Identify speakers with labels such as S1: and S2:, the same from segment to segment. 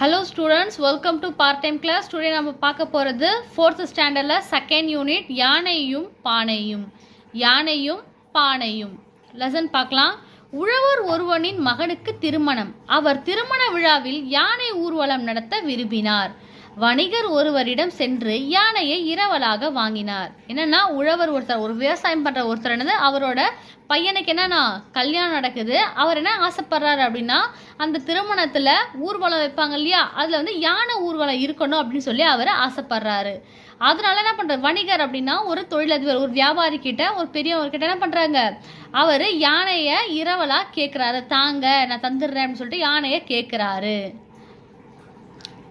S1: Hello students welcome to part time class today நம்ம பார்க்க போகிறது ஃபோர்த் ஸ்டாண்டர்டில் செகண்ட் யூனிட் யானையும் பானையும். யானையும் பானையும். லெசன் பார்க்கலாம். உழவர் ஒருவனின் மகனுக்கு திருமணம். அவர் திருமண விழாவில் யானை ஊர்வலம் நடத்த விரும்பினார். வணிகர் ஒருவரிடம் சென்று யானையை இரவலாக வாங்கினார். என்னன்னா உழவர் ஒருத்தர் ஒரு விவசாயம் பண்ற ஒருத்தர் என்னது அவரோட பையனுக்கு என்னன்னா கல்யாணம் நடக்குது. அவர் என்ன ஆசைப்படுறாரு அப்படின்னா அந்த திருமணத்துல ஊர்வலம் வைப்பாங்க இல்லையா அதுல வந்து யானை ஊர்வலம் இருக்கணும் அப்படின்னு சொல்லி அவர் ஆசைப்படுறாரு. அதனால என்ன பண்றாரு வணிகர் அப்படின்னா ஒரு தொழிலதிபர் ஒரு வியாபாரி கிட்ட ஒரு பெரியவர்கிட்ட என்ன பண்றாங்க அவர் யானையை இரவலாக கேட்குறாரு தாங்க நான் தந்துடுறேன் அப்படின்னு சொல்லிட்டு யானையை கேட்குறாரு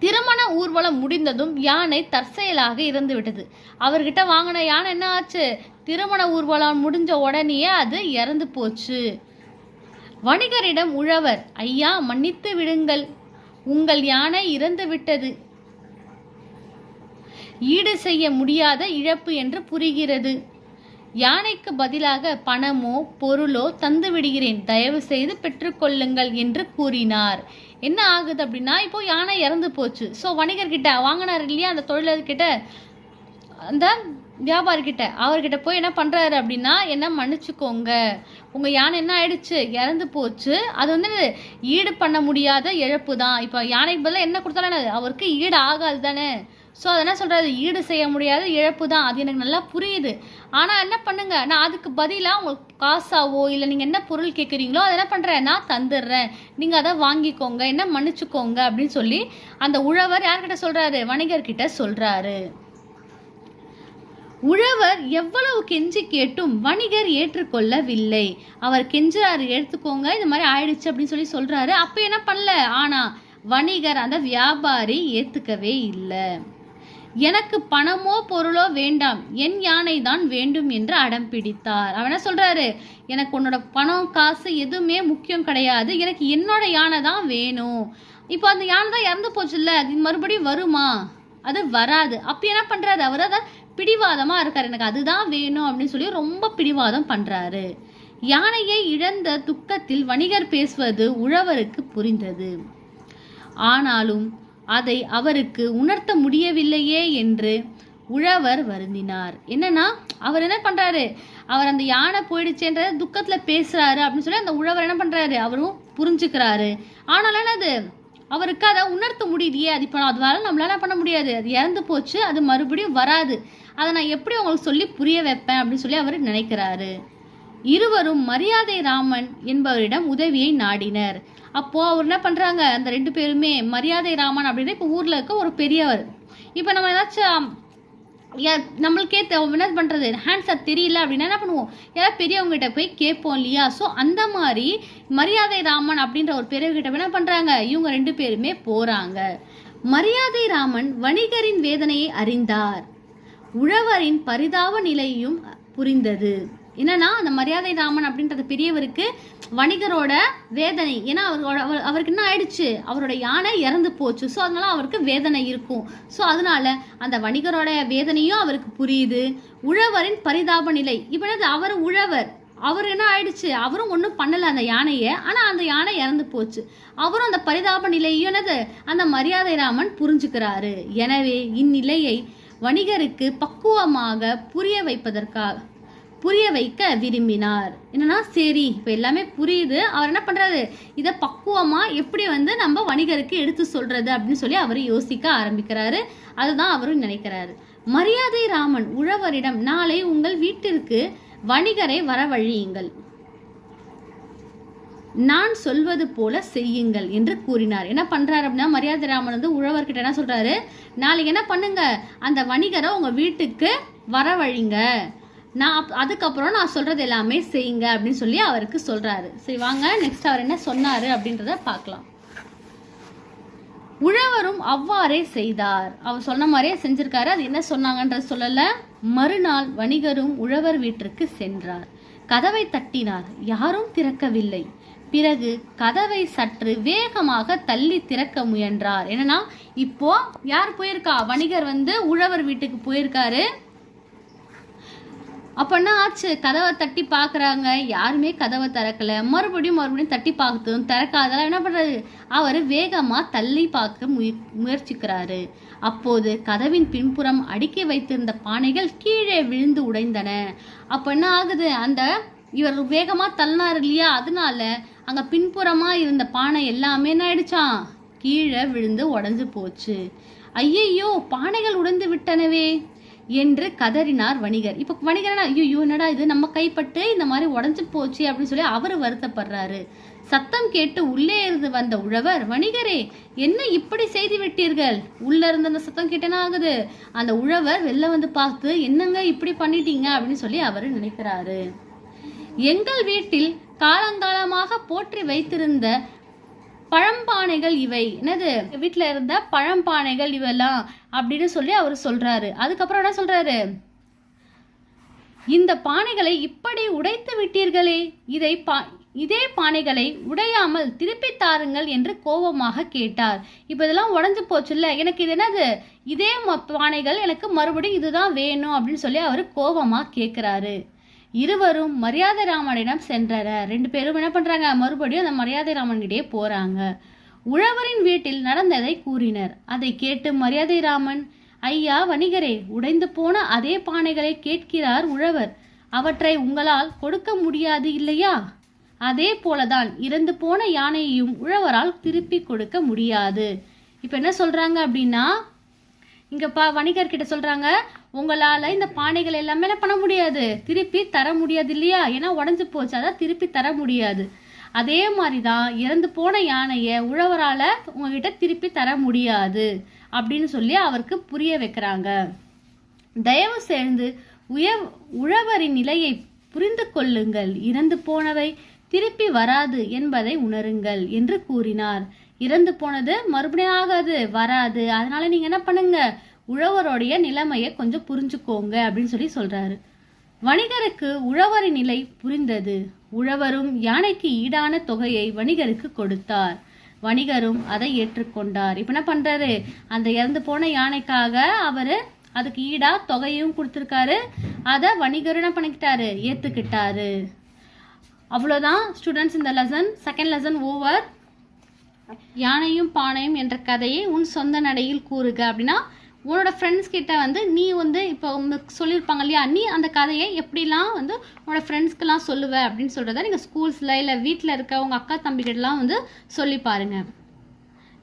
S1: திருமண ஊர்வலம் முடிந்ததும் யானை தற்செயலாக இறந்துவிட்டது. அவர்கிட்ட வாங்கின யானை என்ன ஆச்சு? திருமண ஊர்வலம் முடிஞ்ச உடனேயே அது இறந்து போச்சு. வணிகரிடம் உழவர் ஐயா மன்னித்து விடுங்கள். உங்கள் யானை இறந்து விட்டது. ஈடு செய்ய முடியாத இழப்பு என்று புரிகிறது. யானைக்கு பதிலாக பணமோ பொருளோ தந்து விடுகிறேன் தயவு செய்து பெற்றுக்கொள்ளுங்கள் என்று கூறினார். என்ன ஆகுது அப்படின்னா இப்போ யானை இறந்து போச்சு. ஸோ வணிகர்கிட்ட வாங்கினார் இல்லையா அந்த தொழிலர்கிட்ட? அந்த வியாபாரிக்கிட்ட அவர்கிட்ட போய் என்ன பண்ணுறாரு அப்படின்னா என்ன மன்னிச்சுக்கோங்க. உங்கள் யானை என்ன ஆயிடுச்சு? இறந்து போச்சு. அது வந்து ஈடு பண்ண முடியாத இழப்பு தான் இப்போ யானைக்கு பதிலாக என்ன கொடுத்தாலும் அவருக்கு ஈடு ஆகாது தானே ஸோ அதை என்ன சொல்கிறது ஈடு செய்ய முடியாத இழப்பு தான். அது எனக்கு நல்லா புரியுது. ஆனால் என்ன பண்ணுங்கள் நான் அதுக்கு பதிலாக உங்களுக்கு காசாவோ இல்லை நீங்கள் என்ன பொருள் கேட்குறீங்களோ அதை என்ன பண்ணுறேன் நான் தந்துடுறேன். நீங்கள் அதை வாங்கிக்கோங்க. என்ன மன்னிச்சுக்கோங்க அப்படின்னு சொல்லி அந்த உழவர் யார்கிட்ட சொல்கிறாரு வணிகர்கிட்ட சொல்கிறாரு உழவர் எவ்வளவு கெஞ்சி கேட்டும் வணிகர் ஏற்றுக்கொள்ளவில்லை. அவர் கெஞ்சுறாரு எடுத்துக்கோங்க இந்த மாதிரி ஆயிடுச்சு அப்படின்னு சொல்லி சொல்கிறாரு அப்போ என்ன பண்ணல? ஆனால் வணிகர் அந்த வியாபாரி ஏற்றுக்கவே இல்லை. எனக்கு பணமோ பொருளோ வேண்டாம். என் யானை தான் வேண்டும் என்று அடம் பிடித்தார். அவன் என்ன சொல்றாரு? எனக்கு உன்னோட பணம் காசு எதுவுமே முக்கியம் கிடையாது. எனக்கு என்னோட யானை தான் வேணும். இப்போ அந்த யானை தான் இறந்து போச்சுல்ல அது மறுபடியும் வருமா? அது வராது. அப்போ என்ன பண்றாரு? அவர் அதை பிடிவாதமாக இருக்கார். எனக்கு அதுதான் வேணும் அப்படின்னு சொல்லி ரொம்ப பிடிவாதம் பண்றாரு. யானையை இழந்த துக்கத்தில் வணிகர் பேசுவது உழவருக்கு புரிந்தது. ஆனாலும் அதை அவருக்கு உணர்த்த முடியவில்லையே என்று உழவர் வருந்தினார். என்னன்னா அவர் என்ன பண்றாரு? அவர் அந்த யானை போயிடுச்சுன்ற துக்கத்துல பேசுறாரு அப்படின்னு சொல்லி அந்த உழவர் என்ன பண்றாரு? அவரும் புரிஞ்சுக்கிறாரு. ஆனாலும் என்னது? அவருக்கு அதை உணர்த்த முடியலையே அது இப்போ அதனால நம்மளால என்ன பண்ண முடியாது. அது இறந்து போச்சு அது மறுபடியும் வராது. அதை நான் எப்படி உங்களுக்கு சொல்லி புரிய வைப்பேன் அப்படின்னு சொல்லி அவர் நினைக்கிறாரு. இருவரும் மரியாதை ராமன் என்பவரிடம் உதவியை நாடினர். அப்போ அவர் என்ன பண்றாங்க? அந்த ரெண்டு பேருமே மரியாதை ராமன் அப்படின்னு இப்போ ஊர்ல இருக்க ஒரு பெரியவர். இப்போ நம்ம ஏதாச்சும் யா- நம்மளுக்கே என்ன பண்றது? ஹேண்ட்ஸ் தெரியல அப்படின்னா என்ன பண்ணுவோம்? யாராவது பெரியவங்ககிட்ட போய் கேட்போம் இல்லையா? ஸோ அந்த மாதிரி மரியாதை ராமன் அப்படின்ற ஒரு பெரியவர்கிட்ட என்ன பண்றாங்க? இவங்க ரெண்டு பேருமே போறாங்க. மரியாதை ராமன் வணிகரின் வேதனையை அறிந்தார். உழவரின் பரிதாப நிலையும் புரிந்தது. என்னன்னா அந்த மரியாதை ராமன் அப்படின்றது பெரியவருக்கு வணிகரோட வேதனை. ஏன்னா அவரோட அவர் அவருக்கு என்ன ஆயிடுச்சு? அவரோட யானை இறந்து போச்சு. ஸோ அதனால அவருக்கு வேதனை இருக்கும். ஸோ அதனால அந்த வணிகரோட வேதனையும் அவருக்கு புரியுது. உழவரின் பரிதாப நிலை. இப்போ அவர் உழவர். அவர் என்ன ஆயிடுச்சு? அவரும் ஒன்றும் பண்ணலை அந்த யானையை. ஆனால் அந்த யானை இறந்து போச்சு. அவரும் அந்த பரிதாப நிலையும் என்னது? அந்த மரியாதை ராமன் புரிஞ்சுக்கிறாரு. எனவே இந்நிலையை வணிகருக்கு பக்குவமாக புரிய வைப்பதற்காக புரிய வைக்க விரும்பினார். என்னன்னா சரி இப்போ எல்லாமே புரியுது. அவர் என்ன பண்ணுறாரு இதை பக்குவமாக எப்படி வந்து நம்ம வணிகருக்கு எடுத்து சொல்கிறது அப்படின்னு சொல்லி அவர் யோசிக்க ஆரம்பிக்கிறாரு. அதுதான் அவரும் நினைக்கிறாரு. மரியாதை ராமன் உழவரிடம் நாளை உங்கள் வீட்டிற்கு வணிகரை வரவழியுங்கள். நான் சொல்வது போல செய்யுங்கள் என்று கூறினார். என்ன பண்ணுறாரு அப்படின்னா மரியாதை ராமன் வந்து உழவர்கிட்ட என்ன சொல்கிறாரு நாளைக்கு என்ன பண்ணுங்க? அந்த வணிகரை உங்கள் வீட்டுக்கு வரவழிங்க. நான் அப்- அதுக்கப்புறம் நான் சொல்கிறது எல்லாமே செய்யுங்க அப்படின்னு சொல்லி அவருக்கு சொல்கிறாரு சரி வாங்க நெக்ஸ்ட் அவர் என்ன சொன்னார் அப்படின்றத பார்க்கலாம். உழவரும் அவ்வாறே செய்தார். அவர் சொன்ன மாதிரியே செஞ்சிருக்காரு. அது என்ன சொன்னாங்கன்றது சொல்லல. மறுநாள் வணிகரும் உழவர் வீட்டிற்கு சென்றார். கதவை தட்டினார். யாரும் திறக்கவில்லை. பிறகு கதவை சற்று வேகமாக தள்ளி திறக்க முயன்றார். என்னன்னா இப்போ யார் போயிருக்கா? வணிகர் வந்து உழவர் வீட்டுக்கு போயிருக்காரு. அப்போ என்ன ஆச்சு கதவை தட்டி பார்க்குறாங்க யாருமே கதவை திறக்கல. மறுபடியும் மறுபடியும் தட்டி பார்த்ததும் திறக்காதெல்லாம் என்ன பண்ணுறாரு அவர் வேகமாக தள்ளி பார்க்க முய முயற்சிக்கிறாரு. அப்போது கதவின் பின்புறம் அடுக்கி வைத்திருந்த பானைகள் கீழே விழுந்து உடைந்தன. அப்போ என்ன ஆகுது அந்த இவர் வேகமாக தள்ளினார் இல்லையா? அதனால அங்கே பின்புறமாக இருந்த பானை எல்லாமே என்ன ஆயிடுச்சான் கீழே விழுந்து உடஞ்சு போச்சு. ஐயையோ பானைகள் உடைந்து விட்டனவே. என்று கதறினார் வணிகர். இப்போ வணிகர்னா ஐயோ என்னடா இது? நம்ம கைப்பட்டு இந்த மாதிரி உடஞ்சு போச்சு அப்படின்னு சொல்லி அவர் வருத்தப்படுறாரு. சத்தம் கேட்டு உள்ளே இருந்து வந்த உழவர் வணிகரே என்ன இப்படி செய்து விட்டீர்கள்? உள்ள இருந்த அந்த சத்தம் கேட்டு ஆகுது? அந்த உழவர் வெளில வந்து பார்த்து என்னங்க இப்படி பண்ணிட்டீங்க? அப்படின்னு சொல்லி அவர் நினைக்கிறாரு. எங்கள் வீட்டில் காலங்காலமாக போற்றி வைத்திருந்த பழம்பானைகள் இவை. என்னது? வீட்டில் இருந்த பழம்பானைகள் இவெல்லாம் அப்படின்னு சொல்லி அவர் சொல்கிறாரு அதுக்கப்புறம் என்ன சொல்கிறாரு இந்த பானைகளை இப்படி உடைத்து விட்டீர்களே இதை பா இதே பானைகளை உடையாமல் திருப்பி தாருங்கள் என்று கோபமாக கேட்டார். இப்போ இதெல்லாம் உடஞ்சு போச்சுல்ல எனக்கு இது என்னது? இதே ம- பானைகள் எனக்கு மறுபடியும் இதுதான் வேணும் அப்படின்னு சொல்லி அவர் கோபமாக கேட்குறாரு இருவரும் மரியாதை ராமனிடம் சென்றனர். ரெண்டு பேரும் என்ன பண்றாங்க? மறுபடியும் அந்த மரியாதை ராமன்கிட்டயே போறாங்க. உழவரின் வீட்டில் நடந்ததை கூறினர். அதை கேட்டு மரியாதை ராமன் ஐயா வணிகரே உடைந்து போன அதே பானைகளை கேட்கிறார் உழவர். அவற்றை உங்களால் கொடுக்க முடியாது இல்லையா? அதே போலதான் இறந்து போன யானையையும் உழவரால் திருப்பி கொடுக்க முடியாது. இப்போ என்ன சொல்றாங்க அப்படின்னா இங்கே பா வணிகர்கிட்ட சொல்கிறாங்க சொல்றாங்க உங்களால இந்த பானைகள் எல்லாமே என்ன பண்ண முடியாது. திருப்பி தர முடியாது இல்லையா? ஏன்னா உடஞ்சு போச்சு. அதான் திருப்பி தர முடியாது. அதே மாதிரி தான் இறந்து போன யானையை உழவரால உங்ககிட்ட திருப்பி தர முடியாது அப்படின்னு சொல்லி அவருக்கு புரிய வைக்கிறாங்க. தயவு செய்து உய உழவரின் நிலையை புரிந்து கொள்ளுங்கள். இறந்து போனவை திருப்பி வராது என்பதை உணருங்கள் என்று கூறினார். இறந்து போனது மறுபடியும் ஆகாது வராது. அதனால நீங்க என்ன பண்ணுங்க? உழவருடைய நிலைமையை கொஞ்சம் புரிஞ்சுக்கோங்க அப்படின்னு சொல்லி சொல்றாரு. வணிகருக்கு உழவரின் நிலை புரிந்தது. உழவரும் யானைக்கு ஈடான தொகையை வணிகருக்கு கொடுத்தார். வணிகரும் அதை ஏற்றுக்கொண்டார். இப்போ என்ன பண்றாரு? அந்த இறந்து போன யானைக்காக அவரு அதுக்கு ஈடா தொகையும் கொடுத்துருக்காரு. அதை வணிகரும் என்ன பண்ணிக்கிட்டாரு? ஏத்துக்கிட்டாரு. அவ்வளோதான் ஸ்டூடெண்ட்ஸ் இந்த லெசன் செகண்ட் லெசன் ஓவர் யானையும் பானையும் என்ற கதையை உன் சொந்த நடையில் கூறுக அப்படின்னா உன்னோட ஃப்ரெண்ட்ஸ் கிட்ட வந்து நீ வந்து இப்போ உங்களுக்கு சொல்லியிருப்பாங்க இல்லையா நீ அந்த கதையை எப்படிலாம் வந்து உன்னோட ஃப்ரெண்ட்ஸ்க்கெல்லாம் சொல்லுவ அப்படின்னு சொல்கிறத நீங்கள் ஸ்கூல்ஸில் இல்லை வீட்டில் இருக்க உங்கள் அக்கா தம்பிக்கிட்டலாம் வந்து சொல்லி பாருங்கள்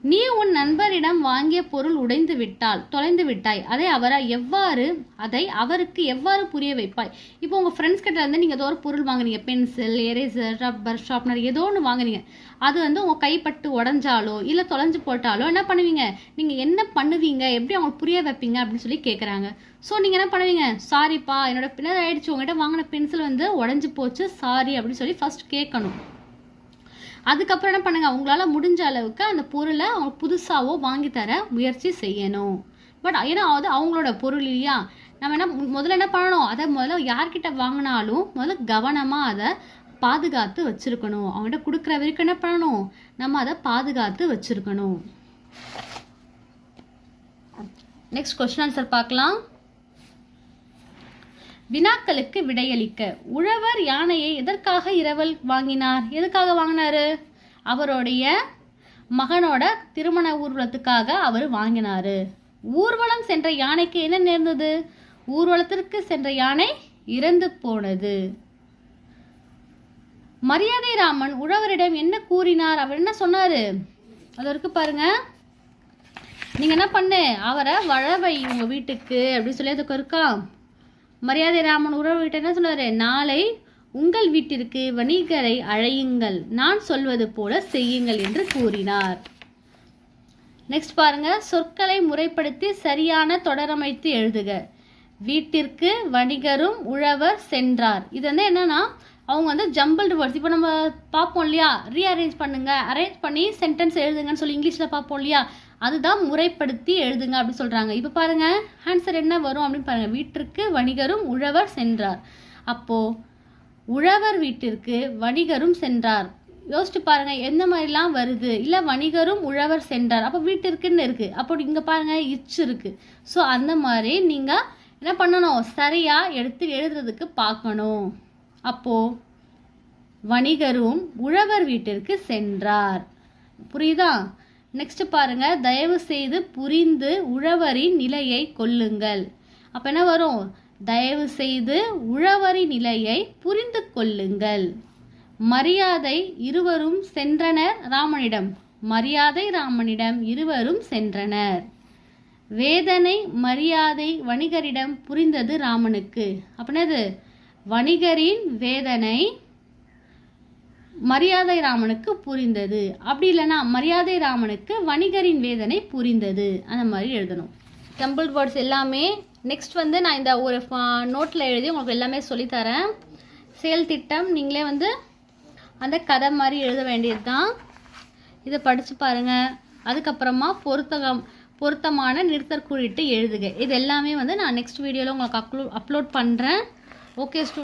S1: நீ உன் நண்பரிடம் வாங்கிய பொருள் உடைந்து விட்டால் தொலைந்து விட்டாய். அதை அவரை எவ்வாறு அதை அவருக்கு எவ்வாறு புரிய வைப்பாய்? இப்போ உங்கள் ஃப்ரெண்ட்ஸ் கிட்ட இருந்து நீங்கள் ஏதோ ஒரு பொருள் வாங்குனீங்க. பென்சில் எரேசர் ரப்பர் ஷார்ப்னர் ஏதோ ஒன்று வாங்குனீங்க. அது வந்து உங்கள் கைப்பட்டு உடஞ்சாலோ இல்லை தொலைஞ்சு போட்டாலோ என்ன பண்ணுவீங்க? நீங்கள் என்ன பண்ணுவீங்க? எப்படி அவங்களுக்கு புரிய வைப்பீங்க? அப்படின்னு சொல்லி கேட்குறாங்க ஸோ நீங்கள் என்ன பண்ணுவீங்க? சாரிப்பா என்னோட பின்னர் ஆயிடுச்சு உங்ககிட்ட வாங்கின பென்சில் வந்து உடஞ்சி போச்சு. சாரி அப்படின்னு சொல்லி ஃபஸ்ட் கேட்கணும் அதுக்கப்புறம் என்ன பண்ணுங்கள் அவங்களால முடிஞ்ச அளவுக்கு அந்த பொருளை அவங்க புதுசாகவோ வாங்கி தர முயற்சி செய்யணும். பட் ஏன்னா அது அவங்களோட பொருள் இல்லையா? நம்ம என்ன முதல்ல என்ன பண்ணணும்? அதை முதல்ல யார்கிட்ட வாங்கினாலும் முதல்ல கவனமாக அதை பாதுகாத்து வச்சுருக்கணும். அவங்ககிட்ட கொடுக்குற வரைக்கும் என்ன பண்ணணும்? நம்ம அதை பாதுகாத்து வச்சிருக்கணும். நெக்ஸ்ட் கொஸ்டின் ஆன்சர் பார்க்கலாம். வினாக்களுக்கு விடையளிக்க உழவர் யானையை எதற்காக இரவல் வாங்கினார்? எதுக்காக வாங்கினாரு? அவருடைய மகனோட திருமண ஊர்வலத்துக்காக அவர் வாங்கினாரு. ஊர்வலம் சென்ற யானைக்கு என்ன நேர்ந்தது? ஊர்வலத்திற்கு சென்ற யானை இறந்து போனது. மரியாதை ராமன் உழவரிடம் என்ன கூறினார்? அவர் என்ன சொன்னாரு? அது இருக்கு பாருங்க. நீங்க என்ன பண்ணு? அவரை வளவை உங்க வீட்டுக்கு. அப்படின்னு சொல்லி அதுக்கு இருக்கா? மரியாதை ராமன் உறவுகிட்ட என்ன சொன்னாரு? நாளை உங்கள் வீட்டிற்கு வணிகரை அழையுங்கள். நான் சொல்வது போல செய்யுங்கள் என்று கூறினார். நெக்ஸ்ட் பாருங்க. சொற்களை முறைப்படுத்தி சரியான தொடரமைத்து எழுதுக. வீட்டிற்கு வணிகரும் உழவர் சென்றார். இது வந்து என்னன்னா அவங்க வந்து ஜம்பிள்டு வேர்ட்ஸ் இப்போ நம்ம பார்ப்போம் இல்லையா? ரீஅரேஞ்ச் பண்ணுங்க. அரேஞ்ச் பண்ணி சென்டென்ஸ் எழுதுங்கன்னு சொல்லி இங்கிலீஷில் பார்ப்போம் இல்லையா? அதுதான் முறைப்படுத்தி எழுதுங்க அப்படின்னு சொல்கிறாங்க இப்போ பாருங்கள் ஆன்சர் என்ன வரும் அப்படின்னு பாருங்கள் வீட்டிற்கு வணிகரும் உழவர் சென்றார். அப்போது உழவர் வீட்டிற்கு வணிகரும் சென்றார். யோசிச்சு பாருங்க எந்த மாதிரிலாம் வருது? இல்லை வணிகரும் உழவர் சென்றார். அப்போ வீட்டிற்குன்னு இருக்குது அப்போ இங்கே பாருங்க இச்சு இருக்குது ஸோ அந்த மாதிரி நீங்கள் என்ன பண்ணணும்? சரியாக எடுத்து எழுதுறதுக்கு பார்க்கணும். அப்போது வணிகரும் உழவர் வீட்டிற்கு சென்றார். புரியுதா? நெக்ஸ்ட் பாருங்க. தயவு செய்து புரிந்து உழவரின் நிலையை கொள்ளுங்கள். அப்போ என்ன வரும்? தயவு செய்து உழவரின் நிலையை புரிந்து கொள்ளுங்கள். மரியாதை இருவரும் சென்றனர் ராமனிடம். மரியாதை ராமனிடம் இருவரும் சென்றனர். வேதனை மரியாதை வணிகரிடம் புரிந்தது ராமனுக்கு. அப்படின்னது வணிகரின் வேதனை மரியாதை ராமனுக்கு புரிந்தது. அப்படி இல்லைன்னா மரியாதை ராமனுக்கு வணிகரின் வேதனை புரிந்தது. அந்த மாதிரி எழுதணும். டெம்பிள் வேர்ட்ஸ் எல்லாமே நெக்ஸ்ட் வந்து நான் இந்த ஒரு நோட்டில் எழுதி உங்களுக்கு எல்லாமே சொல்லித்தரேன். செயல் திட்டம் நீங்களே வந்து அந்த கதை மாதிரி எழுத வேண்டியது தான் இதை படித்து பாருங்கள் அதுக்கப்புறமா பொருத்தகம் பொருத்தமான நிறுத்தற்குறிட்டு எழுதுக. இது எல்லாமே வந்து நான் நெக்ஸ்ட் வீடியோவில் உங்களுக்கு அப்லோ அப்லோட் பண்ணுறேன் ஓகே ஸ்டூ